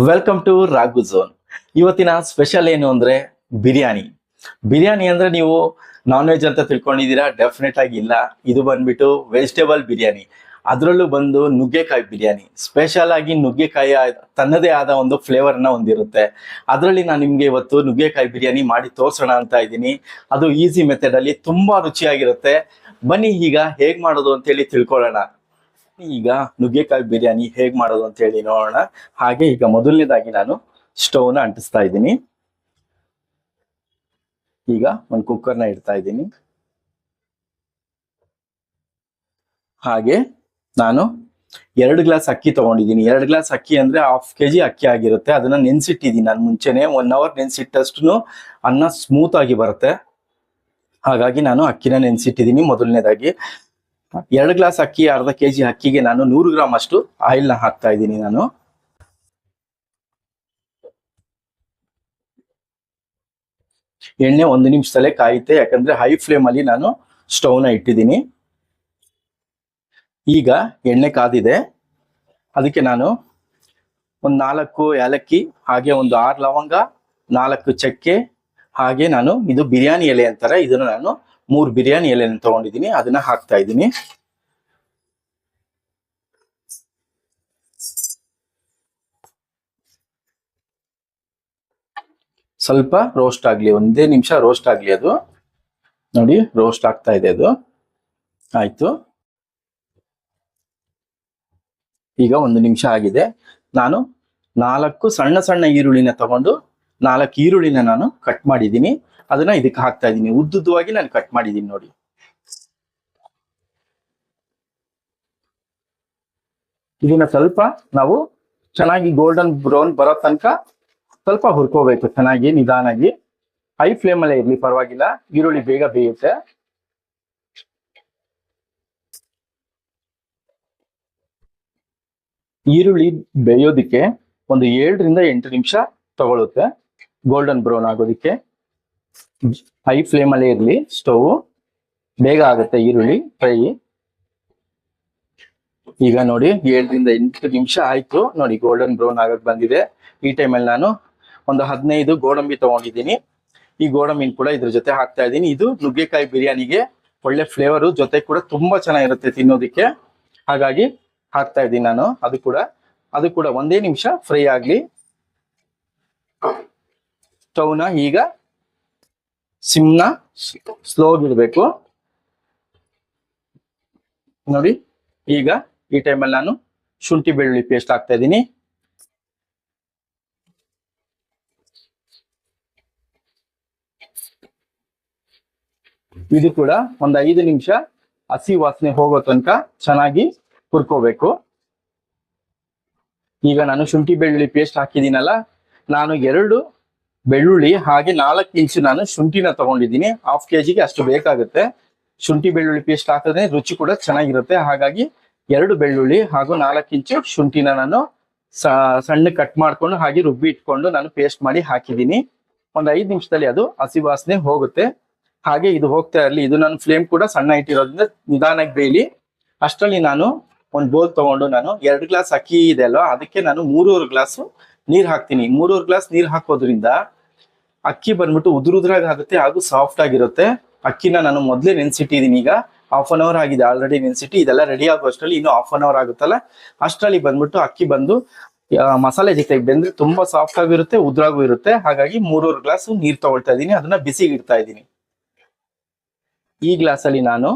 Welcome to Ragu zone ಇವತ್ತಿನ special ಏನು ಅಂದ್ರೆ ಬಿರಿಯಾನಿ. ಬಿರಿಯಾನಿ ಅಂದ್ರೆ ನೀವು ನಾನ್ ವೆಜ್ ಅಂತ ತಿಳ್ಕೊಂಡಿದ್ದೀರಾ? ಡೆಫಿನೆಟ್ ಆಗಿ ಇಲ್ಲ. ಇದು ಬಂದ್ಬಿಟ್ಟು ವೆಜಿಟೇಬಲ್ ಬಿರಿಯಾನಿ. ಅದರಲ್ಲೂ ಬಂದು ನುಗ್ಗೆಕಾಯಿ ಬಿರಿಯಾನಿ. ಸ್ಪೆಷಲ್ ಆಗಿ ನುಗ್ಗೆಕಾಯಿ ತನ್ನದೇ ಆದ ಒಂದು ಫ್ಲೇವರ್ನ ಹೊಂದಿರುತ್ತೆ. ಅದರಲ್ಲಿ ನಾನು ನಿಮ್ಗೆ ಇವತ್ತು ನುಗ್ಗೆಕಾಯಿ ಬಿರಿಯಾನಿ ಮಾಡಿ ತೋರ್ಸೋಣ ಅಂತ ಇದ್ದೀನಿ. ಅದು ಈಸಿ ಮೆಥಡ್ ಅಲ್ಲಿ ತುಂಬಾ ರುಚಿಯಾಗಿರುತ್ತೆ. ಬನ್ನಿ ಈಗ ಹೇಗ್ ಮಾಡೋದು ಅಂತ ಹೇಳಿ ತಿಳ್ಕೊಳ್ಳೋಣ. ಈಗ ನುಗ್ಗೆಕಾಯಿ ಬಿರಿಯಾನಿ ಹೇಗ್ ಮಾಡೋದು ಅಂತ ಹೇಳಿ ನೋಡೋಣ. ಹಾಗೆ ಈಗ ಮೊದಲನೇದಾಗಿ ನಾನು ಸ್ಟೌವ್ನ ಅಂಟಿಸ್ತಾ ಇದ್ದೀನಿ. ಈಗ ಒಂದು ಕುಕ್ಕರ್ನ ಇಡ್ತಾ ಇದ್ದೀನಿ. ಹಾಗೆ ನಾನು ಎರಡು ಗ್ಲಾಸ್ ಅಕ್ಕಿ ತಗೊಂಡಿದ್ದೀನಿ. ಎರಡು ಗ್ಲಾಸ್ ಅಕ್ಕಿ ಅಂದ್ರೆ ಹಾಫ್ ಕೆ ಜಿ ಅಕ್ಕಿ ಆಗಿರುತ್ತೆ. ಅದನ್ನ ನೆನ್ಸಿಟ್ಟಿದ್ದೀನಿ. ನಾನು ಮುಂಚೆನೆ ಒನ್ ಅವರ್ ನೆನ್ಸಿಟ್ಟಷ್ಟು ಅನ್ನ ಸ್ಮೂತ್ ಆಗಿ ಬರುತ್ತೆ. ಹಾಗಾಗಿ ನಾನು ಅಕ್ಕಿನ ನೆನೆಸಿಟ್ಟಿದ್ದೀನಿ ಮೊದಲನೇದಾಗಿ. ಎರಡು ಗ್ಲಾಸ್ ಅಕ್ಕಿ, ಅರ್ಧ ಕೆ ಜಿ ಅಕ್ಕಿಗೆ ನಾನು ನೂರು ಗ್ರಾಮ್ ಅಷ್ಟು ಆಯಿಲ್ನ ಹಾಕ್ತಾ ಇದ್ದೀನಿ ನಾನು. ಎಣ್ಣೆ ಒಂದು ನಿಮಿಷದಲ್ಲೇ ಕಾಯುತ್ತೆ, ಯಾಕಂದ್ರೆ ಹೈ ಫ್ಲೇಮ್ ಅಲ್ಲಿ ನಾನು ಸ್ಟವ್ನ ಇಟ್ಟಿದ್ದೀನಿ. ಈಗ ಎಣ್ಣೆ ಕಾದಿದೆ. ಅದಕ್ಕೆ ನಾನು ಒಂದು ನಾಲ್ಕು ಏಲಕ್ಕಿ, ಹಾಗೆ ಒಂದು ಆರು ಲವಂಗ, ನಾಲ್ಕು ಚಕ್ಕೆ, ಹಾಗೆ ನಾನು ಇದು ಬಿರಿಯಾನಿ ಎಲೆ ಅಂತಾರೆ, ಇದನ್ನು ನಾನು ಮೂರು ಬಿರಿಯಾನಿ ಎಲೆನ ತಗೊಂಡಿದ್ದೀನಿ, ಅದನ್ನ ಹಾಕ್ತಾ ಇದ್ದೀನಿ. ಸ್ವಲ್ಪ ರೋಸ್ಟ್ ಆಗ್ಲಿ, ಒಂದೇ ನಿಮಿಷ ರೋಸ್ಟ್ ಆಗ್ಲಿ ಅದು. ನೋಡಿ ರೋಸ್ಟ್ ಆಗ್ತಾ ಇದೆ ಅದು. ಆಯ್ತು. ಈಗ ಒಂದು ನಿಮಿಷ ಆಗಿದೆ. ನಾನು ನಾಲ್ಕು ಸಣ್ಣ ಸಣ್ಣ ಈರುಳ್ಳಿನ ತಗೊಂಡು ನಾಲ್ಕು ಈರುಳ್ಳಿನ ನಾನು ಕಟ್ ಮಾಡಿದ್ದೀನಿ. ಅದನ್ನ ಇದಕ್ಕೆ ಹಾಕ್ತಾ ಇದ್ದೀನಿ. ಉದ್ದುದ್ದವಾಗಿ ನಾನು ಕಟ್ ಮಾಡಿದ್ದೀನಿ ನೋಡಿ. ಇದನ್ನ ಸ್ವಲ್ಪ ನಾವು ಚೆನ್ನಾಗಿ ಗೋಲ್ಡನ್ ಬ್ರೌನ್ ಬರೋ ತನಕ ಸ್ವಲ್ಪ ಹುರ್ಕೋಬೇಕು. ಚೆನ್ನಾಗಿ, ನಿಧಾನಾಗಿ. ಹೈ ಫ್ಲೇಮ್ ಇರಲಿ ಇರ್ಲಿ, ಪರವಾಗಿಲ್ಲ. ಈರುಳ್ಳಿ ಬೇಗ ಬೇಯುತ್ತೆ. ಈರುಳ್ಳಿ ಬೇಯೋದಿಕ್ಕೆ ಒಂದು ಏಳರಿಂದ ಎಂಟು ನಿಮಿಷ ತಗೊಳುತ್ತೆ. Golden brown ಆಗೋದಿಕ್ಕೆ. ಹೈ ಫ್ಲೇಮಲ್ಲೇ ಇರಲಿ, ಸ್ಟೌವ್. ಬೇಗ ಆಗುತ್ತೆ ಈರುಳ್ಳಿ, ಫ್ರೈ. ಈಗ ನೋಡಿ, ಏಳರಿಂದ ಎಂಟು ನಿಮಿಷ ಆಯ್ತು. ನೋಡಿ ಗೋಲ್ಡನ್ ಬ್ರೌನ್ ಆಗಕ್ಕೆ ಬಂದಿದೆ. ಈ ಟೈಮಲ್ಲಿ ನಾನು ಒಂದು ಹದಿನೈದು ಗೋಡಂಬಿ ತಗೊಂಡಿದ್ದೀನಿ. ಈ ಗೋಡಂಬಿನ ಕೂಡ ಇದ್ರ ಜೊತೆ ಹಾಕ್ತಾ ಇದ್ದೀನಿ. ಇದು ನುಗ್ಗೆಕಾಯಿ ಬಿರಿಯಾನಿಗೆ ಒಳ್ಳೆ ಫ್ಲೇವರು ಜೊತೆ ಕೂಡ ತುಂಬಾ ಚೆನ್ನಾಗಿರುತ್ತೆ ತಿನ್ನೋದಿಕ್ಕೆ. ಹಾಗಾಗಿ ಹಾಕ್ತಾ ಇದ್ದೀನಿ ನಾನು, ಅದು ಕೂಡ. ಅದು ಕೂಡ ಒಂದೇ ನಿಮಿಷ ಫ್ರೈ ಆಗ್ಲಿ. ಸ್ಟವ್ನ ಈಗ ಸಿಮ್ನ ಸ್ಲೋ ಇಡಬೇಕು ನೋಡಿ, ಈಗ ಈ ಟೈಮಲ್ಲಿ ನಾನು ಶುಂಠಿ ಬೆಳ್ಳುಳ್ಳಿ ಪೇಸ್ಟ್ ಹಾಕ್ತಾ ಇದ್ದೀನಿ. ಇದು ಕೂಡ ಒಂದು ಐದು ನಿಮಿಷ ಹಸಿ ವಾಸನೆ ಹೋಗೋ ತನಕ ಚೆನ್ನಾಗಿ ಹುರ್ಕೋಬೇಕು. ಈಗ ನಾನು ಶುಂಠಿ ಬೆಳ್ಳುಳ್ಳಿ ಪೇಸ್ಟ್ ಹಾಕಿದ್ದೀನಲ್ಲ, ನಾನು ಎರಡು ಬೆಳ್ಳುಳ್ಳಿ ಹಾಗೆ ನಾಲ್ಕು ಇಂಚು ನಾನು ಶುಂಠಿನ ತಗೊಂಡಿದ್ದೀನಿ. ಹಾಫ್ ಕೆ ಜಿಗೆ ಅಷ್ಟು ಬೇಕಾಗುತ್ತೆ. ಶುಂಠಿ ಬೆಳ್ಳುಳ್ಳಿ ಪೇಸ್ಟ್ ಹಾಕಿದ್ರೆ ರುಚಿ ಕೂಡ ಚೆನ್ನಾಗಿರುತ್ತೆ. ಹಾಗಾಗಿ ಎರಡು ಬೆಳ್ಳುಳ್ಳಿ ಹಾಗೂ ನಾಲ್ಕು ಇಂಚು ಶುಂಠಿನ ನಾನು ಸಣ್ಣ ಕಟ್ ಮಾಡ್ಕೊಂಡು ಹಾಗೆ ರುಬ್ಬಿ ಇಟ್ಕೊಂಡು ನಾನು ಪೇಸ್ಟ್ ಮಾಡಿ ಹಾಕಿದ್ದೀನಿ. ಒಂದು ಐದು ನಿಮಿಷದಲ್ಲಿ ಅದು ಹಸಿ ವಾಸನೆ ಹೋಗುತ್ತೆ. ಹಾಗೆ ಇದು ಹೋಗ್ತಾ ಇರಲಿ. ಇದು ನಾನು ಫ್ಲೇಮ್ ಕೂಡ ಸಣ್ಣ ಇಟ್ಟಿರೋದ್ರಿಂದ ನಿಧಾನಕ್ಕೆ ಬೇಯಲಿ. ಅಷ್ಟರಲ್ಲಿ ನಾನು ಒಂದು ಬೋಲ್ ತಗೊಂಡು ನಾನು ಎರಡು ಗ್ಲಾಸ್ ಅಕ್ಕಿ ಇದೆ ಅಲ್ವಾ? ಅದಕ್ಕೆ ನಾನು ಮೂರೂವರೆ ಗ್ಲಾಸು ನೀರ್ ಹಾಕ್ತೀನಿ. ಮೂರುವರೆ ಗ್ಲಾಸ್ ನೀರ್ ಹಾಕೋದ್ರಿಂದ ಅಕ್ಕಿ ಬಂದ್ಬಿಟ್ಟು ಉದುರು ಉದುರಾಗಿ ಆಗುತ್ತೆ ಹಾಗೂ ಸಾಫ್ಟ್ ಆಗಿರುತ್ತೆ. ಅಕ್ಕಿನ ನಾನು ಮೊದಲೇ ನೆನ್ಸಿಟ್ಟಿದ್ದೀನಿ ಈಗ. ಹಾಫ್ ಅನ್ ಅವರ್ ಆಗಿದೆ ಆಲ್ರೆಡಿ ನೆನ್ಸಿಟ್ಟು ಇದೆಲ್ಲ ರೆಡಿ ಆಗೋ ಅಷ್ಟರಲ್ಲಿ ಇನ್ನು ಹಾಫ್ ಅನ್ ಅವರ್ ಆಗುತ್ತಲ್ಲ? ಅಷ್ಟರಲ್ಲಿ ಬಂದ್ಬಿಟ್ಟು ಅಕ್ಕಿ ಬಂದು ಮಸಾಲೆ ಜೊತೆಗೆ ಬೆಂದ್ರೆ ತುಂಬಾ ಸಾಫ್ಟ್ ಆಗಿರುತ್ತೆ ಉದ್ರಾಗೂ ಇರುತ್ತೆ. ಹಾಗಾಗಿ ಮೂರೂರು ಗ್ಲಾಸ್ ನೀರ್ ತಗೊಳ್ತಾ ಇದ್ದೀನಿ. ಅದನ್ನ ಬಿಸಿ ಇಡ್ತಾ ಇದ್ದೀನಿ. ಈ ಗ್ಲಾಸ್ ಅಲ್ಲಿ ನಾನು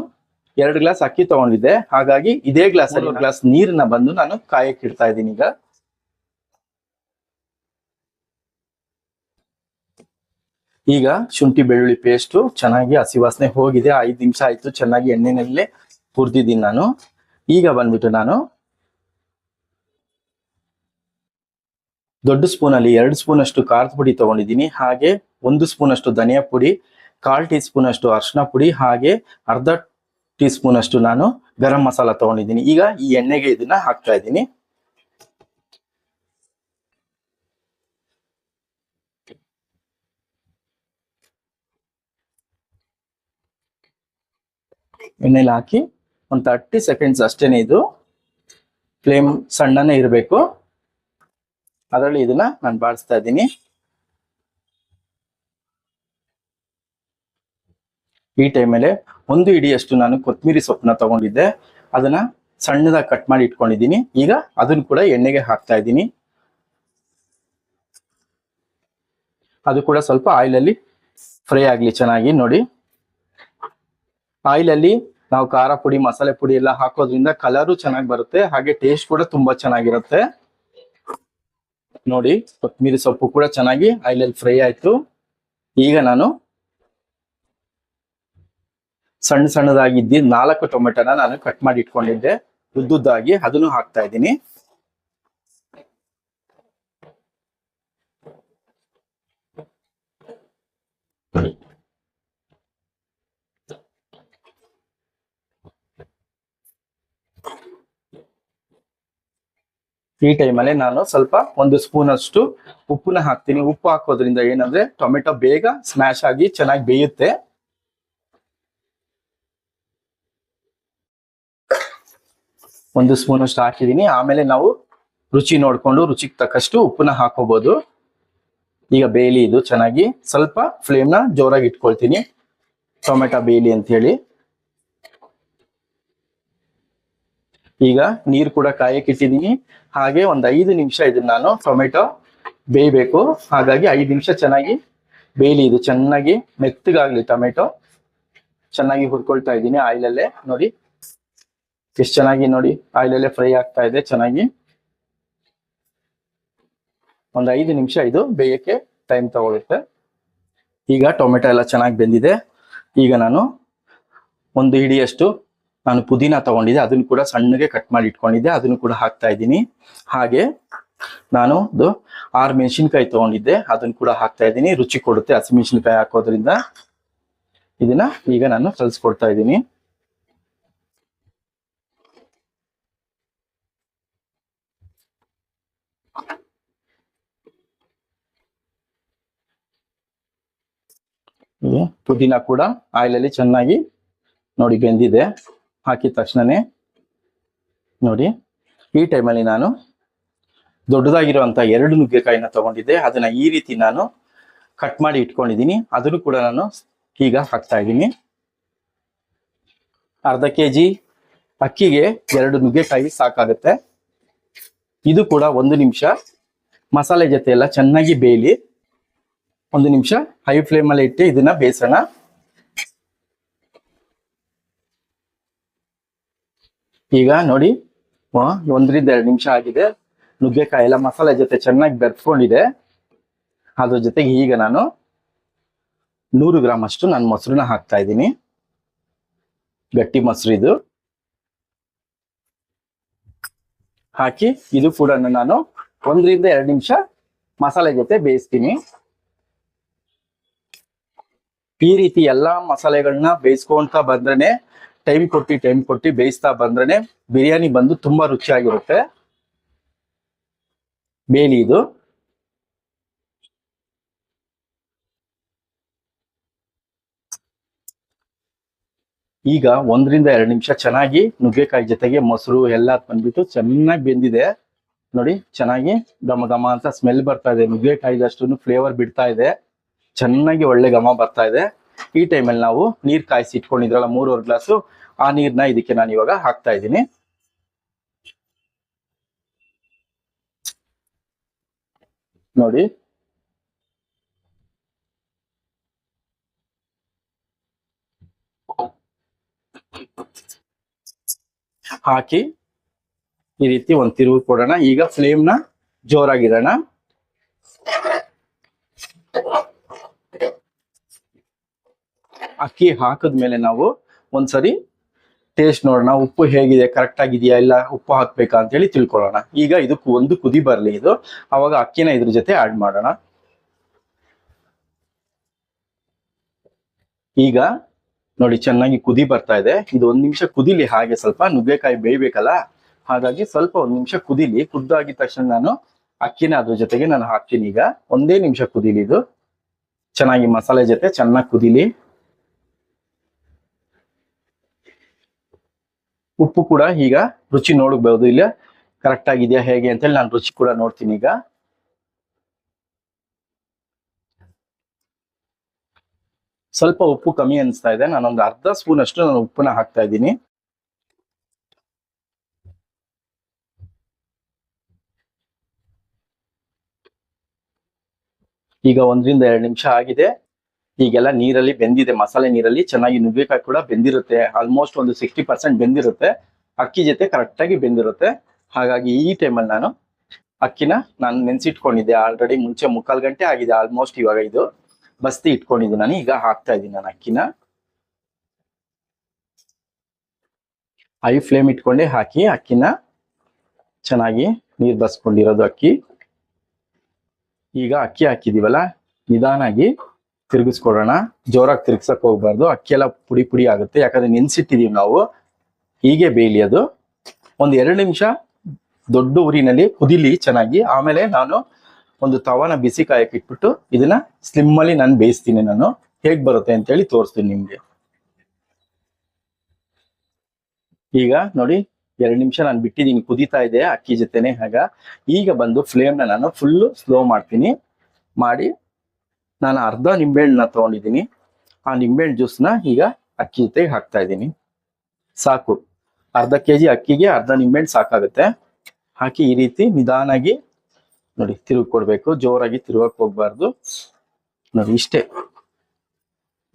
ಎರಡು ಗ್ಲಾಸ್ ಅಕ್ಕಿ ತಗೊಂಡಿದ್ದೆ. ಹಾಗಾಗಿ ಇದೇ ಗ್ಲಾಸ್ ಅಲ್ಲಿ ಗ್ಲಾಸ್ ನೀರನ್ನ ಬಂದು ನಾನು ಕಾಯಕ್ಕೆ ಇಡ್ತಾ ಇದ್ದೀನಿ ಈಗ. ಈಗ ಶುಂಠಿ ಬೆಳ್ಳುಳ್ಳಿ ಪೇಸ್ಟು ಚೆನ್ನಾಗಿ ಹಸಿ ವಾಸನೆ ಹೋಗಿದೆ. ಐದು ನಿಮಿಷ ಆಯ್ತು, ಚೆನ್ನಾಗಿ ಎಣ್ಣೆನಲ್ಲಿ ಹುರಿದಿದ್ದೀನಿ ನಾನು. ಈಗ ಬಂದ್ಬಿಟ್ಟು ನಾನು ದೊಡ್ಡ ಸ್ಪೂನಲ್ಲಿ ಎರಡು ಸ್ಪೂನ್ ಅಷ್ಟು ಖಾರದ ಪುಡಿ ತಗೊಂಡಿದ್ದೀನಿ. ಹಾಗೆ ಒಂದು ಸ್ಪೂನ್ ಅಷ್ಟು ಧನಿಯಾ ಪುಡಿ, ಕಾಲ್ ಟೀ ಸ್ಪೂನ್ ಅಷ್ಟು ಅರ್ಶಿನ ಪುಡಿ, ಹಾಗೆ ಅರ್ಧ ಟೀ ಸ್ಪೂನಷ್ಟು ನಾನು ಗರಂ ಮಸಾಲ ತಗೊಂಡಿದ್ದೀನಿ. ಈಗ ಈ ಎಣ್ಣೆಗೆ ಇದನ್ನ ಹಾಕ್ತಾ ಇದ್ದೀನಿ. ಎಣ್ಣೆಲಿ ಹಾಕಿ ಒಂದು ತರ್ಟಿ ಸೆಕೆಂಡ್ಸ್ ಅಷ್ಟೇನೆ ಇದು ಫ್ಲೇಮ್ ಸಣ್ಣನೇ ಇರಬೇಕು. ಅದರಲ್ಲಿ ಇದನ್ನ ನಾನು ಬಾಡಿಸ್ತಾ ಇದ್ದೀನಿ. ಈ ಟೈಮಲ್ಲಿ ಒಂದು ಇಡಿಯಷ್ಟು ನಾನು ಕೊತ್ತಂಬರಿ ಸೊಪ್ಪನ್ನ ತಗೊಂಡಿದ್ದೆ. ಅದನ್ನ ಸಣ್ಣದಾಗಿ ಕಟ್ ಮಾಡಿ ಇಟ್ಕೊಂಡಿದ್ದೀನಿ. ಈಗ ಅದನ್ನು ಕೂಡ ಎಣ್ಣೆಗೆ ಹಾಕ್ತಾ ಇದ್ದೀನಿ. ಅದು ಕೂಡ ಸ್ವಲ್ಪ ಆಯಿಲಲ್ಲಿ ಫ್ರೈ ಆಗಲಿ ಚೆನ್ನಾಗಿ ನೋಡಿ. ಆಯಿಲಲ್ಲಿ ನಾವು ಖಾರ ಪುಡಿ, ಮಸಾಲೆ ಪುಡಿ ಎಲ್ಲ ಹಾಕೋದ್ರಿಂದ ಕಲರು ಚೆನ್ನಾಗಿ ಬರುತ್ತೆ, ಹಾಗೆ ಟೇಸ್ಟ್ ಕೂಡ ತುಂಬಾ ಚೆನ್ನಾಗಿರುತ್ತೆ. ನೋಡಿ, ಕೊತ್ತಂಬರಿ ಸೊಪ್ಪು ಕೂಡ ಚೆನ್ನಾಗಿ ಆಯಿಲಲ್ಲಿ ಫ್ರೈ ಆಯ್ತು. ಈಗ ನಾನು ಸಣ್ಣ ಸಣ್ಣದಾಗಿದ್ದಿ ನಾಲ್ಕು ಟೊಮೆಟೊನ ನಾನು ಕಟ್ ಮಾಡಿ ಇಟ್ಕೊಂಡಿದ್ದೆ. ಉದ್ದುದ್ದಾಗಿ ಅದನ್ನು ಹಾಕ್ತಾ ಇದ್ದೀನಿ. ಈ ಟೈಮಲ್ಲಿ ನಾನು ಸ್ವಲ್ಪ ಒಂದು ಸ್ಪೂನ್ ಅಷ್ಟು ಉಪ್ಪನ್ನ ಹಾಕ್ತೀನಿ. ಉಪ್ಪು ಹಾಕೋದ್ರಿಂದ ಏನಂದ್ರೆ ಟೊಮೆಟೊ ಬೇಗ ಸ್ಮ್ಯಾಶ್ ಆಗಿ ಚೆನ್ನಾಗಿ ಬೇಯುತ್ತೆ. ಒಂದು ಸ್ಪೂನ್ ಅಷ್ಟು ಹಾಕಿದೀನಿ. ಆಮೇಲೆ ನಾವು ರುಚಿ ನೋಡ್ಕೊಂಡು ರುಚಿಗೆ ತಕ್ಕಷ್ಟು ಉಪ್ಪನ್ನ ಹಾಕೋಬಹುದು ಈಗ ಬೇಲಿ ಇದು ಚೆನ್ನಾಗಿ ಸ್ವಲ್ಪ ಫ್ಲೇಮ್ನ ಜೋರಾಗಿ ಇಟ್ಕೊಳ್ತೀನಿ. ಟೊಮೆಟೊ ಬೇಲಿ ಅಂತ ಹೇಳಿ. ಈಗ ನೀರು ಕೂಡ ಕಾಯಕ್ಕೆ ಇಟ್ಟಿದ್ದೀನಿ ಹಾಗೆ ಒಂದು ಐದು ನಿಮಿಷ ಇದನ್ನ ನಾನು ಟೊಮೆಟೊ ಬೇಯಬೇಕು. ಹಾಗಾಗಿ ಐದು ನಿಮಿಷ ಚೆನ್ನಾಗಿ ಬೇಯಲಿ ಇದು. ಚೆನ್ನಾಗಿ ಮೆತ್ತಗಾಗ್ಲಿ ಟೊಮೆಟೊ. ಚೆನ್ನಾಗಿ ಹುರ್ಕೊಳ್ತಾ ಇದ್ದೀನಿ ಆಯಿಲಲ್ಲೇ. ನೋಡಿ, ಎಷ್ಟು ಚೆನ್ನಾಗಿ ನೋಡಿ, ಆಯಿಲಲ್ಲೇ ಫ್ರೈ ಆಗ್ತಾ ಇದೆ ಚೆನ್ನಾಗಿ. ಒಂದು ಐದು ನಿಮಿಷ ಇದು ಬೇಯಕ್ಕೆ ಟೈಮ್ ತಗೊಳುತ್ತೆ. ಈಗ ಟೊಮೆಟೊ ಎಲ್ಲ ಚೆನ್ನಾಗಿ ಬೆಂದಿದೆ. ಈಗ ನಾನು ಒಂದು ಹಿಡಿಯಷ್ಟು ನಾನು ಪುದೀನ ತಗೊಂಡಿದ್ದೆ, ಅದನ್ನು ಕೂಡ ಸಣ್ಣಗೆ ಕಟ್ ಮಾಡಿ ಇಟ್ಕೊಂಡಿದ್ದೆ, ಅದನ್ನು ಕೂಡ ಹಾಕ್ತಾ ಇದ್ದೀನಿ. ಹಾಗೆ ನಾನು ಒಂದು ಆರು ಮೆಣಸಿನ್ಕಾಯಿ ತಗೊಂಡಿದ್ದೆ, ಅದನ್ನು ಕೂಡ ಹಾಕ್ತಾ ಇದ್ದೀನಿ. ರುಚಿ ಕೊಡುತ್ತೆ ಹಸಿಮೆಣಸಿನ್ಕಾಯಿ ಹಾಕೋದ್ರಿಂದ. ಇದನ್ನ ಈಗ ನಾನು ಕಲ್ಸ್ಕೊಡ್ತಾ ಇದ್ದೀನಿ. ಇದು ಪುದೀನ ಕೂಡ ಆಯಿಲಲ್ಲಿ ಚೆನ್ನಾಗಿ ನೋಡಿ ಬೆಂದಿದೆ. ಹಾಕಿದ ತಕ್ಷಣನೇ ನೋಡಿ, ಈ ಟೈಮಲ್ಲಿ ನಾನು ದೊಡ್ಡದಾಗಿರುವಂಥ ಎರಡು ನುಗ್ಗೆಕಾಯಿನ ತಗೊಂಡಿದ್ದೆ. ಅದನ್ನು ಈ ರೀತಿ ನಾನು ಕಟ್ ಮಾಡಿ ಇಟ್ಕೊಂಡಿದ್ದೀನಿ. ಅದನ್ನು ಕೂಡ ನಾನು ಈಗ ಹಾಕ್ತಾ ಇದ್ದೀನಿ. ಅರ್ಧ ಕೆ ಜಿ ಅಕ್ಕಿಗೆ ಎರಡು ನುಗ್ಗೆಕಾಯಿ ಸಾಕಾಗುತ್ತೆ. ಇದು ಕೂಡ ಒಂದು ನಿಮಿಷ ಮಸಾಲೆ ಜೊತೆ ಎಲ್ಲ ಚೆನ್ನಾಗಿ ಬೇಯಲಿ. ಒಂದು ನಿಮಿಷ ಹೈ ಫ್ಲೇಮಲ್ಲಿ ಇಟ್ಟು ಇದನ್ನ ಬೇಯಿಸೋಣ. ಈಗ ನೋಡಿ ಒಂದರಿಂದ ಎರಡು ನಿಮಿಷ ಆಗಿದೆ. ನುಗ್ಗೆಕಾಯಿ ಎಲ್ಲ ಮಸಾಲೆ ಜೊತೆ ಚೆನ್ನಾಗಿ ಬೆರ್ತ್ಕೊಂಡಿದೆ ಅದ್ರ ಜೊತೆಗೆ ಈಗ ನಾನು ನೂರು ಗ್ರಾಮ್ ಅಷ್ಟು ನಾನು ಮೊಸರನ್ನ ಹಾಕ್ತಾ ಇದ್ದೀನಿ. ಗಟ್ಟಿ ಮೊಸರು ಇದು. ಹಾಕಿ ಇದು ಕೂಡ ನಾನು ಒಂದರಿಂದ ಎರಡು ನಿಮಿಷ ಮಸಾಲೆ ಜೊತೆ ಬೇಯಿಸ್ತೀನಿ. ಈ ರೀತಿ ಎಲ್ಲಾ ಮಸಾಲೆಗಳನ್ನ ಬೇಯಿಸ್ಕೊಂತ ಬಂದ್ರೇನೆ ಟೈಮ್ ಕೊಟ್ಟು ಟೈಮ್ ಕೊಟ್ಟು ಬೇಯಿಸ್ತಾ ಬಂದ್ರೆ ಬಿರಿಯಾನಿ ಬಂದು ತುಂಬಾ ರುಚಿಯಾಗಿರುತ್ತೆ. ಮೇಲಿ ಇದು. ಈಗ ಒಂದರಿಂದ ಎರಡು ನಿಮಿಷ ಚೆನ್ನಾಗಿ ನುಗ್ಗೆಕಾಯಿ ಜೊತೆಗೆ ಮೊಸರು ಎಲ್ಲ ಬಂದ್ಬಿಟ್ಟು ಚೆನ್ನಾಗಿ ಬೆಂದಿದೆ. ನೋಡಿ, ಚೆನ್ನಾಗಿ ಘಮ ಘಮ ಅಂತ ಸ್ಮೆಲ್ ಬರ್ತಾ ಇದೆ. ನುಗ್ಗೆಕಾಯಿದಷ್ಟು ಫ್ಲೇವರ್ ಬಿಡ್ತಾ ಇದೆ. ಚೆನ್ನಾಗಿ ಒಳ್ಳೆ ಘಮ ಬರ್ತಾ ಇದೆ. ಈ ಟೈಮಲ್ಲಿ ನಾವು ನೀರ್ ಕಾಯಿಸಿ ಇಟ್ಕೊಂಡಿದ್ರಲ್ಲ, ಮೂರುವರೆ ಗ್ಲಾಸು, ಆ ನೀರನ್ನ ಇದಕ್ಕೆ ನಾನು ಇವಾಗ ಹಾಕ್ತಾ ಇದ್ದೀನಿ. ನೋಡಿ. ಹಾಕಿ ಈ ರೀತಿ ಒಂದ್ ತಿರುವು ಕೊಡೋಣ ಈಗ ಫ್ಲೇಮ್ನ ಜೋರಾಗಿಡೋಣ. ಅಕ್ಕಿ ಹಾಕಿದ್ಮೇಲೆ ನಾವು ಒಂದ್ಸರಿ ಟೇಸ್ಟ್ ನೋಡೋಣ. ಉಪ್ಪು ಹೇಗಿದೆ ಕರೆಕ್ಟ್ ಆಗಿದೆಯಾ ಇಲ್ಲ, ಉಪ್ಪು ಹಾಕ್ಬೇಕಾ ಅಂತ ಹೇಳಿ ತಿಳ್ಕೊಳ್ಳೋಣ. ಈಗ ಇದಕ್ಕೆ ಒಂದು ಕುದಿ ಬರಲಿ ಇದು. ಅವಾಗ ಅಕ್ಕಿನ ಇದ್ರ ಜೊತೆ ಆಡ್ ಮಾಡೋಣ. ಈಗ ನೋಡಿ, ಚೆನ್ನಾಗಿ ಕುದಿ ಬರ್ತಾ ಇದೆ. ಇದು ಒಂದ್ ನಿಮಿಷ ಕುದಿಲಿ, ಹಾಗೆ ಸ್ವಲ್ಪ ನುಗ್ಗೆಕಾಯಿ ಬೇಯ್ಬೇಕಲ್ಲ? ಹಾಗಾಗಿ ಸ್ವಲ್ಪ ಒಂದ್ ನಿಮಿಷ ಕುದಿಲಿ. ಕುದ್ದಾಗಿದ ತಕ್ಷಣ ನಾನು ಅಕ್ಕಿನ ಅದ್ರ ಜೊತೆಗೆ ನಾನು ಹಾಕ್ತೀನಿ. ಈಗ ಒಂದೇ ನಿಮಿಷ ಕುದಿಲಿ ಇದು. ಚೆನ್ನಾಗಿ ಮಸಾಲೆ ಜೊತೆ ಚೆನ್ನಾಗಿ ಕುದಿಲಿ. ಉಪ್ಪು ಕೂಡ ಈಗ ರುಚಿ ನೋಡಬಹುದು ಇಲ್ಲ. ಕರೆಕ್ಟ್ ಆಗಿದೆಯಾ ಹೇಗೆ ಅಂತ ಹೇಳಿ ನಾನು ರುಚಿ ಕೂಡ ನೋಡ್ತೀನಿ ಈಗ. ಸ್ವಲ್ಪ ಉಪ್ಪು ಕಮ್ಮಿ ಅನಿಸ್ತಾ ಇದೆ. ನಾನೊಂದು ಅರ್ಧ ಸ್ಪೂನ್ ಅಷ್ಟು ನಾನು ಉಪ್ಪನ್ನ ಹಾಕ್ತಾ ಇದ್ದೀನಿ. ಈಗ ಒಂದರಿಂದ ಎರಡು ನಿಮಿಷ ಆಗಿದೆ. ಈಗೆಲ್ಲ ನೀರಲ್ಲಿ ಬೆಂದಿದೆ, ಮಸಾಲೆ ನೀರಲ್ಲಿ ಚೆನ್ನಾಗಿ ನುಗ್ಗೆಕಾಯಿ ಕೂಡ ಬೆಂದಿರುತ್ತೆ. ಆಲ್ಮೋಸ್ಟ್ ಒಂದು ಸಿಕ್ಸ್ಟಿ ಪರ್ಸೆಂಟ್ ಬೆಂದಿರುತ್ತೆ. ಅಕ್ಕಿ ಜೊತೆ ಕರೆಕ್ಟಾಗಿ ಬೆಂದಿರುತ್ತೆ. ಹಾಗಾಗಿ ಈ ಟೈಮಲ್ಲಿ ನಾನು ಅಕ್ಕಿನ ನಾನು ನೆನೆಸಿಟ್ಕೊಂಡಿದ್ದೆ. ಆಲ್ರೆಡಿ ಮುಂಚೆ ಮುಕ್ಕಾಲು ಗಂಟೆ ಆಗಿದೆ ಆಲ್ಮೋಸ್ಟ್ ಇವಾಗ ಇದು ಬಸ್ತಿ ಇಟ್ಕೊಂಡಿದ್ದು ನಾನು. ಈಗ ಹಾಕ್ತಾ ಇದ್ದೀನಿ ನಾನು ಅಕ್ಕಿನ. ಹೈ ಫ್ಲೇಮ್ ಇಟ್ಕೊಂಡೆ, ಹಾಕಿ ಅಕ್ಕಿನ ಚೆನ್ನಾಗಿ ನೀರು ಬಸ್ಕೊಂಡಿರೋದು ಅಕ್ಕಿ. ಈಗ ಅಕ್ಕಿ ಹಾಕಿದೀವಲ್ಲ, ನಿಧಾನಾಗಿ ತಿರುಗಿಸ್ಕೊಡೋಣ. ಜೋರಾಗಿ ತಿರ್ಗ್ಸಕ್ ಹೋಗ್ಬಾರ್ದು. ಅಕ್ಕಿ ಎಲ್ಲ ಪುಡಿ ಪುಡಿ ಆಗುತ್ತೆ. ಯಾಕಂದ್ರೆ ನೆನ್ಸಿಟ್ಟಿದೀವಿ ನಾವು. ಹೀಗೆ ಬೇಯಲಿ ಅದು. ಒಂದ್ ಎರಡು ನಿಮಿಷ ದೊಡ್ಡ ಊರಿನಲ್ಲಿ ಕುದಿಲಿ ಚೆನ್ನಾಗಿ. ಆಮೇಲೆ ನಾನು ಒಂದು ತವನ ಬಿಸಿ ಕಾಯಕ್ಕೆ ಇಟ್ಬಿಟ್ಟು ಇದನ್ನ ಸ್ಲಿಮ್ ಅಲ್ಲಿ ನಾನು ಬೇಯಿಸ್ತೀನಿ ನಾನು. ಹೇಗ್ ಬರುತ್ತೆ ಅಂತೇಳಿ ತೋರಿಸ್ತೀನಿ ನಿಮ್ಗೆ. ಈಗ ನೋಡಿ, ಎರಡು ನಿಮಿಷ ನಾನು ಬಿಟ್ಟಿದ್ದೀನಿ. ಕುದೀತಾ ಇದೆ ಅಕ್ಕಿ ಜೊತೆನೆ. ಆಗ ಈಗ ಬಂದು ಫ್ಲೇಮ್ನ ನಾನು ಫುಲ್ಲು ಸ್ಲೋ ಮಾಡ್ತೀನಿ. ಮಾಡಿ ನಾನು ಅರ್ಧ ನಿಂಬೆಹಣ್ಣನ್ನ ತಗೊಂಡಿದ್ದೀನಿ. ಆ ನಿಂಬೆಹಣ್ಣು ಜ್ಯೂಸ್ನ ಈಗ ಅಕ್ಕಿ ಜೊತೆಗೆ ಹಾಕ್ತಾ ಇದ್ದೀನಿ. ಸಾಕು. ಅರ್ಧ ಕೆ ಜಿ ಅಕ್ಕಿಗೆ ಅರ್ಧ ನಿಂಬೆಹಣ್ಣು ಸಾಕಾಗುತ್ತೆ. ಹಾಕಿ ಈ ರೀತಿ ನಿಧಾನಾಗಿ ನೋಡಿ ತಿರುಗಿ ಕೊಡ್ಬೇಕು. ಜೋರಾಗಿ ತಿರುಗಕ್ಕೆ ಹೋಗ್ಬಾರ್ದು. ನೋಡಿ ಇಷ್ಟೇ.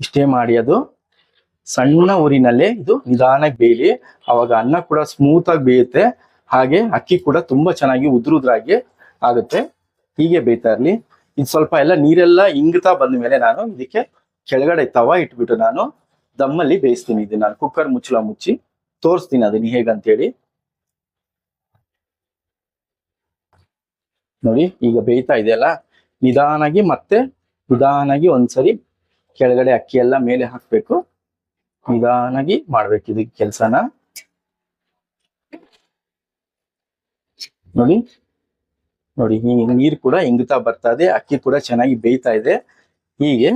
ಇಷ್ಟೇ ಮಾಡಿ ಅದು. ಸಣ್ಣ ಊರಿನಲ್ಲೇ ಇದು ನಿಧಾನಕ್ಕೆ ಬೇಯಲಿ. ಅವಾಗ ಅನ್ನ ಕೂಡ ಸ್ಮೂತ್ ಆಗಿ ಬೇಯುತ್ತೆ. ಹಾಗೆ ಅಕ್ಕಿ ಕೂಡ ತುಂಬಾ ಚೆನ್ನಾಗಿ ಉದುರುದ್ರಾಗಿ ಆಗುತ್ತೆ. ಹೀಗೆ ಬೇಯ್ತಾ ಇರ್ಲಿ. ಇದು ಸ್ವಲ್ಪ ಎಲ್ಲ ನೀರೆಲ್ಲ ಇಂಗ್ತಾ ಬಂದ ಮೇಲೆ ನಾನು ಇದಕ್ಕೆ ಕೆಳಗಡೆ ತವ ಇಟ್ಬಿಟ್ಟು ನಾನು ದಮ್ಮಲ್ಲಿ ಬೇಯಿಸ್ತೀನಿ. ಇದು ನಾನು ಕುಕ್ಕರ್ ಮುಚ್ಚಳ ಮುಚ್ಚಿ ತೋರಿಸ್ತೀನಿ ಅದನ್ನ ಹೇಗಂತೇಳಿ. ನೋಡಿ, ಈಗ ಬೇಯ್ತಾ ಇದೆಯಲ್ಲ? ನಿಧಾನಾಗಿ ಮತ್ತೆ ನಿಧಾನಾಗಿ ಒಂದ್ಸರಿ ಕೆಳಗಡೆ ಅಕ್ಕಿ ಎಲ್ಲ ಮೇಲೆ ಹಾಕ್ಬೇಕು. ನಿಧಾನಾಗಿ ಮಾಡ್ಬೇಕು ಇದು ಕೆಲ್ಸನ. ನೋಡಿ ನೋಡಿ, ಈ ನೀರು ಕೂಡ ಇಂಗುತ್ತಾ ಬರ್ತಾ ಇದೆ, ಅಕ್ಕಿ ಕೂಡ ಚೆನ್ನಾಗಿ ಬೇಯ್ತಾ ಇದೆ. ಹೀಗೆ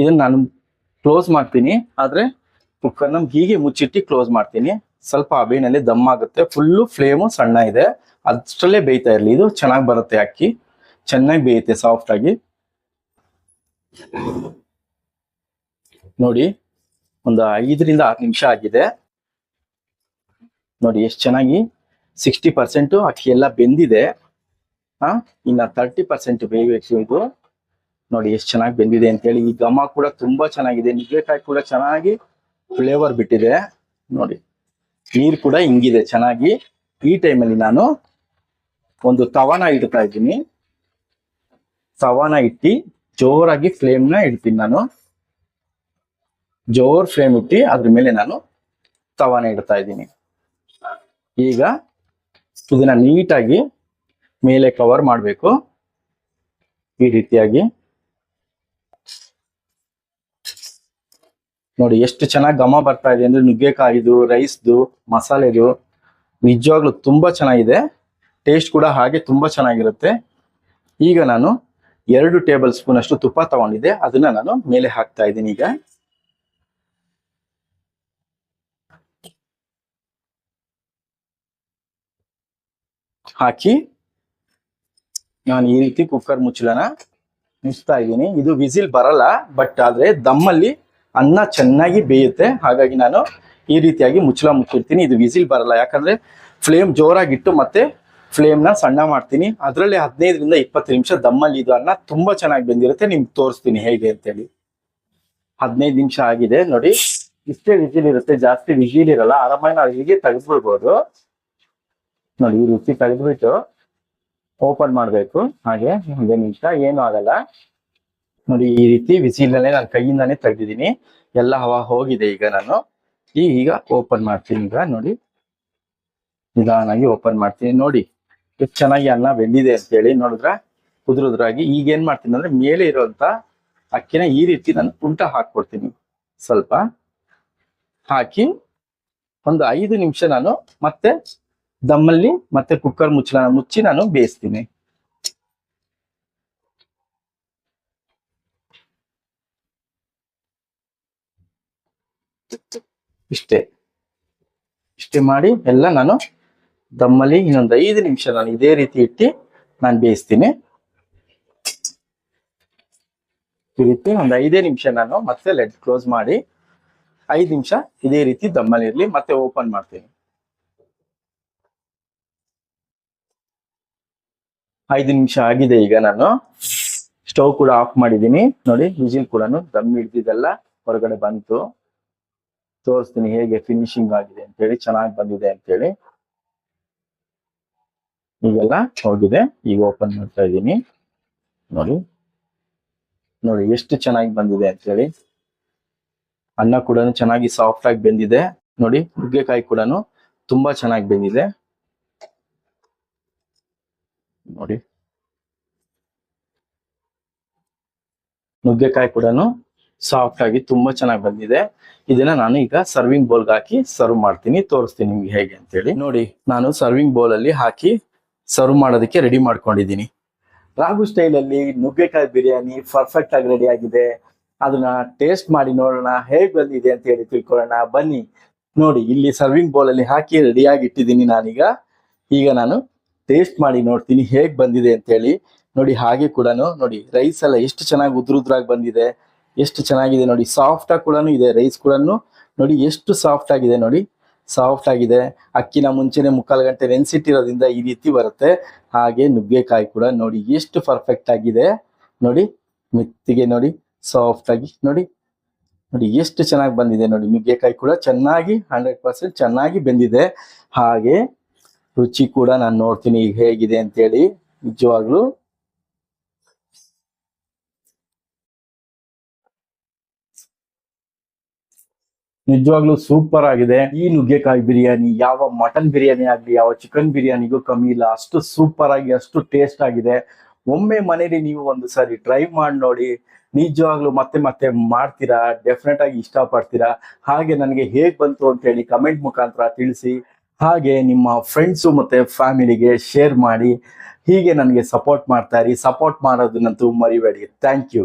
ಇದನ್ನ ನಾನು ಕ್ಲೋಸ್ ಮಾಡ್ತೀನಿ. ಆದ್ರೆ ಕುಕ್ಕರ್ನ ಹೀಗೆ ಮುಚ್ಚಿಟ್ಟು ಕ್ಲೋಸ್ ಮಾಡ್ತೀನಿ. ಸ್ವಲ್ಪ ಅಬೇನಲ್ಲಿ ದಮ್ ಆಗುತ್ತೆ. ಫುಲ್ಲು ಫ್ಲೇಮು ಸಣ್ಣ ಇದೆ. ಅಷ್ಟರಲ್ಲೇ ಬೇಯ್ತಾ ಇರಲಿ. ಇದು ಚೆನ್ನಾಗಿ ಬರುತ್ತೆ ಅಕ್ಕಿ. ಚೆನ್ನಾಗಿ ಬೇಯುತ್ತೆ ಸಾಫ್ಟ್ ಆಗಿ. ನೋಡಿ, ಒಂದು ಐದರಿಂದ ಆರು ನಿಮಿಷ ಆಗಿದೆ. ನೋಡಿ, ಎಷ್ಟು ಚೆನ್ನಾಗಿ ಸಿಕ್ಸ್ಟಿ ಪರ್ಸೆಂಟು ಅಕ್ಕಿ ಎಲ್ಲ ಬೆಂದಿದೆ. ಹಾ? ಇನ್ನ ತರ್ಟಿ ಪರ್ಸೆಂಟ್ ಬೇಯಬೇಕು ಇದು ನೋಡಿ ಎಷ್ಟು ಚೆನ್ನಾಗಿ ಬೆಂದಿದೆ ಅಂತೇಳಿ, ಈ ಘಮ ಕೂಡ ತುಂಬಾ ಚೆನ್ನಾಗಿದೆ, ನುಗ್ಗೆಕಾಯಿ ಕೂಡ ಚೆನ್ನಾಗಿ ಫ್ಲೇವರ್ ಬಿಟ್ಟಿದೆ. ನೋಡಿ, ನೀರು ಕೂಡ ಹಿಂಗಿದೆ ಚೆನ್ನಾಗಿ. ಈ ಟೈಮಲ್ಲಿ ನಾನು ಒಂದು ತವಾನ ಇಡ್ತಾ ಇದ್ದೀನಿ. ತವಾನ ಇಟ್ಟು ಜೋರಾಗಿ ಫ್ಲೇಮ್ನ ಇಡ್ತೀನಿ ನಾನು. ಜೋರ್ ಫ್ಲೇಮ್ ಇಟ್ಟು ಅದ್ರ ಮೇಲೆ ನಾನು ತವಾನ ಇಡ್ತಾ ಇದ್ದೀನಿ. ಈಗ ಇದನ್ನ ನೀಟಾಗಿ ಮೇಲೆ ಕವರ್ ಮಾಡಬೇಕು. ಈ ರೀತಿಯಾಗಿ. ನೋಡಿ ಎಷ್ಟು ಚೆನ್ನಾಗಿ ಘಮ ಬರ್ತಾ ಇದೆ ಅಂದ್ರೆ ನುಗ್ಗೆಕಾಯಿದು ರೈಸ್ದು ಮಸಾಲೆದು. ನಿಜವಾಗ್ಲೂ ತುಂಬಾ ಚೆನ್ನಾಗಿದೆ. ಟೇಸ್ಟ್ ಕೂಡ ಹಾಗೆ ತುಂಬಾ ಚೆನ್ನಾಗಿರುತ್ತೆ. ಈಗ ನಾನು ಎರಡು ಟೇಬಲ್ ಸ್ಪೂನ್ ಅಷ್ಟು ತುಪ್ಪ ತಗೊಂಡಿದ್ದೆ. ಅದನ್ನ ನಾನು ಮೇಲೆ ಹಾಕ್ತಾ ಇದ್ದೀನಿ ಈಗ. ಹಾಕಿ ನಾನು ಈ ರೀತಿ ಕುಕ್ಕರ್ ಮುಚ್ಚಳನ ಮುಚ್ತಾ ಇದ್ದೀನಿ. ಇದು ವಿಸಿಲ್ ಬರಲ್ಲ ಬಟ್ ಆದರೆ ದಮ್ಮಲ್ಲಿ ಅನ್ನ ಚೆನ್ನಾಗಿ ಬೇಯುತ್ತೆ. ಹಾಗಾಗಿ ನಾನು ಈ ರೀತಿಯಾಗಿ ಮುಚ್ಚಳ ಮುಚ್ಚಿರ್ತೀನಿ. ಇದು ವಿಸಿಲ್ ಬರಲ್ಲ. ಯಾಕಂದ್ರೆ ಫ್ಲೇಮ್ ಜೋರಾಗಿಟ್ಟು ಮತ್ತೆ ಫ್ಲೇಮ್ನ ಸಣ್ಣ ಮಾಡ್ತೀನಿ. ಅದರಲ್ಲಿ ಹದಿನೈದರಿಂದ ಇಪ್ಪತ್ತು ನಿಮಿಷ ದಮ್ಮಲ್ಲಿ ಇದು ಅನ್ನ ತುಂಬ ಚೆನ್ನಾಗಿ ಬೆಂದಿರುತ್ತೆ. ನಿಮ್ಗೆ ತೋರಿಸ್ತೀನಿ ಹೇಗೆ ಅಂತೇಳಿ. ಹದಿನೈದು ನಿಮಿಷ ಆಗಿದೆ. ನೋಡಿ, ಇಷ್ಟೇ ವಿಜಿಲ್ ಇರುತ್ತೆ. ಜಾಸ್ತಿ ವಿಜಿಲ್ ಇರಲ್ಲ. ಆರಾಮಾಗಿ ನಾವು ಹೀಗೆ ತೆಗೆದ್ಬಿಡ್ಬೋದು. ನೋಡಿ, ಈ ರುಚಿ ತೆಗೆದ್ಬಿಟ್ಟು ಓಪನ್ ಮಾಡಬೇಕು. ಹಾಗೆ, ಒಂದೇ ನಿಮಿಷ, ಏನು ಆಗಲ್ಲ. ನೋಡಿ, ಈ ರೀತಿ ಬಿಸಿಲಲ್ಲೇ ನಾನು ಕೈಯಿಂದಾನೇ ತೆಗ್ದಿದ್ದೀನಿ. ಎಲ್ಲ ಹವಾ ಹೋಗಿದೆ ಈಗ ನಾನು. ಈಗ ಓಪನ್ ಮಾಡ್ತೀನಿ ಈಗ, ನೋಡಿ. ನಿಧಾನಾಗಿ ಓಪನ್ ಮಾಡ್ತೀನಿ. ನೋಡಿ, ಎಷ್ಟು ಚೆನ್ನಾಗಿ ಅನ್ನ ಬೆಂದಿದೆ ಅಂತೇಳಿ ನೋಡಿದ್ರ? ಕುದುರುದ್ರಾಗಿ ಈಗ ಏನ್ ಮಾಡ್ತೀನಿ ಅಂದ್ರೆ ಮೇಲೆ ಇರುವಂತ ಅಕ್ಕಿನ ಈ ರೀತಿ ನಾನು ಉಲ್ಟ ಹಾಕ್ಕೊಡ್ತೀನಿ. ಸ್ವಲ್ಪ ಹಾಕಿ ಒಂದು ಐದು ನಿಮಿಷ ನಾನು ಮತ್ತೆ ದಮ್ಮಲ್ಲಿ ಮತ್ತೆ ಕುಕ್ಕರ್ ಮುಚ್ಚಳ, ಮುಚ್ಚಿ ನಾನು ಬೇಯಿಸ್ತೀನಿ. ಇಷ್ಟೇ. ಇಷ್ಟೇ ಮಾಡಿ ಎಲ್ಲ ನಾನು ದಮ್ಮಲ್ಲಿ ಇನ್ನೊಂದು ಐದು ನಿಮಿಷ ನಾನು ಇದೇ ರೀತಿ ಇಟ್ಟು ನಾನು ಬೇಯಿಸ್ತೀನಿ. ಈ ರೀತಿ ಒಂದು ಐದೇ ನಿಮಿಷ ನಾನು ಮತ್ತೆ ಲೆಡ್ ಕ್ಲೋಸ್ ಮಾಡಿ ಐದು ನಿಮಿಷ ಇದೇ ರೀತಿ ದಮ್ಮಲ್ಲಿ ಇರಲಿ, ಮತ್ತೆ ಓಪನ್ ಮಾಡ್ತೀನಿ. ಐದು ನಿಮಿಷ ಆಗಿದೆ ಈಗ ನಾನು. ಸ್ಟವ್ ಕೂಡ ಆಫ್ ಮಾಡಿದ್ದೀನಿ. ನೋಡಿ, ವಿಜಿಲ್ ಕೂಡ ದಮ್ ಹಿಡ್ದಿದ್ದೆಲ್ಲ ಹೊರಗಡೆ ಬಂತು. ತೋರಿಸ್ತೀನಿ ಹೇಗೆ ಫಿನಿಶಿಂಗ್ ಆಗಿದೆ ಅಂತೇಳಿ, ಚೆನ್ನಾಗಿ ಬಂದಿದೆ ಅಂತೇಳಿ. ಈಗೆಲ್ಲ ಹೋಗಿದೆ. ಈಗ ಓಪನ್ ಮಾಡ್ತಾ ಇದ್ದೀನಿ. ನೋಡಿ. ನೋಡಿ, ಎಷ್ಟು ಚೆನ್ನಾಗಿ ಬಂದಿದೆ ಅಂತೇಳಿ. ಅನ್ನ ಕೂಡ ಚೆನ್ನಾಗಿ ಸಾಫ್ಟ್ ಆಗಿ ಬೆಂದಿದೆ. ನೋಡಿ, ನುಗ್ಗೆಕಾಯಿ ಕೂಡ ತುಂಬಾ ಚೆನ್ನಾಗಿ ಬೆಂದಿದೆ. ನೋಡಿ. ನುಗ್ಗೆಕಾಯಿ ಕೂಡ ಸಾಫ್ಟ್ ಆಗಿ ತುಂಬಾ ಚೆನ್ನಾಗಿ ಬಂದಿದೆ. ಇದನ್ನ ನಾನು ಈಗ ಸರ್ವಿಂಗ್ ಬೌಲ್ಗೆ ಹಾಕಿ ಸರ್ವ್ ಮಾಡ್ತೀನಿ. ತೋರಿಸ್ತೀನಿ ನಿಮ್ಗೆ ಹೇಗೆ ಅಂತೇಳಿ. ನೋಡಿ, ನಾನು ಸರ್ವಿಂಗ್ ಬೌಲ್ ಅಲ್ಲಿ ಹಾಕಿ ಸರ್ವ್ ಮಾಡೋದಕ್ಕೆ ರೆಡಿ ಮಾಡ್ಕೊಂಡಿದ್ದೀನಿ. ರಾಗು ಸ್ಟೈಲ್ ಅಲ್ಲಿ ನುಗ್ಗೆಕಾಯಿ ಬಿರಿಯಾನಿ ಪರ್ಫೆಕ್ಟ್ ಆಗಿ ರೆಡಿ ಆಗಿದೆ. ಅದನ್ನ ಟೇಸ್ಟ್ ಮಾಡಿ ನೋಡೋಣ, ಹೇಗ್ ಬಂದಿದೆ ಅಂತ ಹೇಳಿ ತಿಳ್ಕೊಳ್ಳೋಣ. ಬನ್ನಿ. ನೋಡಿ, ಇಲ್ಲಿ ಸರ್ವಿಂಗ್ ಬೌಲ್ ಅಲ್ಲಿ ಹಾಕಿ ರೆಡಿಯಾಗಿ ಇಟ್ಟಿದ್ದೀನಿ ನಾನೀಗ. ಈಗ ನಾನು ಟೇಸ್ಟ್ ಮಾಡಿ ನೋಡ್ತೀನಿ ಹೇಗೆ ಬಂದಿದೆ ಅಂತ ಹೇಳಿ ನೋಡಿ ಹಾಗೆ ಕೂಡ ನೋಡಿ ರೈಸ್ ಎಲ್ಲ ಎಷ್ಟು ಚೆನ್ನಾಗಿ ಉದ್ರುದ್ರಾಗಿ ಬಂದಿದೆ, ಎಷ್ಟು ಚೆನ್ನಾಗಿದೆ ನೋಡಿ. ಸಾಫ್ಟ್ ಆಗಿ ಕೂಡ ಇದೆ ರೈಸ್ ಕೂಡ ನೋಡಿ ಎಷ್ಟು ಸಾಫ್ಟ್ ಆಗಿದೆ ನೋಡಿ. ಸಾಫ್ಟ್ ಆಗಿದೆ. ಅಕ್ಕಿನ ಮುಂಚೆನೆ ಮುಕ್ಕಾಲು ಗಂಟೆ ನೆನೆಸಿಟ್ಟಿರೋದ್ರಿಂದ ಈ ರೀತಿ ಬರುತ್ತೆ. ಹಾಗೆ ನುಗ್ಗೆಕಾಯಿ ಕೂಡ ನೋಡಿ ಎಷ್ಟು ಪರ್ಫೆಕ್ಟ್ ಆಗಿದೆ. ನೋಡಿ ಮೆತ್ತಿಗೆ ನೋಡಿ ಸಾಫ್ಟ್ ಆಗಿ ನೋಡಿ. ನೋಡಿ ಎಷ್ಟು ಚೆನ್ನಾಗಿ ಬಂದಿದೆ ನೋಡಿ. ನುಗ್ಗೆಕಾಯಿ ಕೂಡ ಚೆನ್ನಾಗಿ ಹಂಡ್ರೆಡ್ ಪರ್ಸೆಂಟ್ ಚೆನ್ನಾಗಿ ಬೆಂದಿದೆ. ಹಾಗೆ ರುಚಿ ಕೂಡ ನಾನು ನೋಡ್ತೀನಿ ಈಗ ಹೇಗಿದೆ ಅಂತೇಳಿ ನಿಜವಾಗ್ಲೂ. ನಿಜವಾಗ್ಲೂ ಸೂಪರ್ ಆಗಿದೆ. ಈ ನುಗ್ಗೆಕಾಯಿ ಬಿರಿಯಾನಿ, ಯಾವ ಮಟನ್ ಬಿರಿಯಾನಿ ಆಗ್ಲಿ, ಯಾವ ಚಿಕನ್ ಬಿರಿಯಾನಿಗೂ ಕಮ್ಮಿ ಇಲ್ಲ. ಅಷ್ಟು ಸೂಪರ್ ಆಗಿ, ಅಷ್ಟು ಟೇಸ್ಟ್ ಆಗಿದೆ. ಒಮ್ಮೆ ಮನೇಲಿ ನೀವು ಒಂದು ಸಾರಿ ಟ್ರೈ ಮಾಡಿ ನೋಡಿ. ನಿಜವಾಗ್ಲೂ ಮತ್ತೆ ಮತ್ತೆ ಮಾಡ್ತೀರಾ? ಡೆಫಿನೆಟ್ ಆಗಿ ಇಷ್ಟಪಡ್ತೀರಾ? ಹಾಗೆ ನನಗೆ ಹೇಗೆ ಬಂತು ಅಂತ ಹೇಳಿ ಕಮೆಂಟ್ ಮುಖಾಂತರ ತಿಳಿಸಿ. ಹಾಗೆ ನಿಮ್ಮ ಫ್ರೆಂಡ್ಸು ಮತ್ತು ಫ್ಯಾಮಿಲಿಗೆ ಶೇರ್ ಮಾಡಿ ಹೀಗೆ ನನಗೆ ಸಪೋರ್ಟ್ ಮಾಡ್ತಾ ಇರಿ. ಸಪೋರ್ಟ್ ಮಾಡೋದನ್ನಂತೂ ಮರಿಬೇಡಿ. Thank you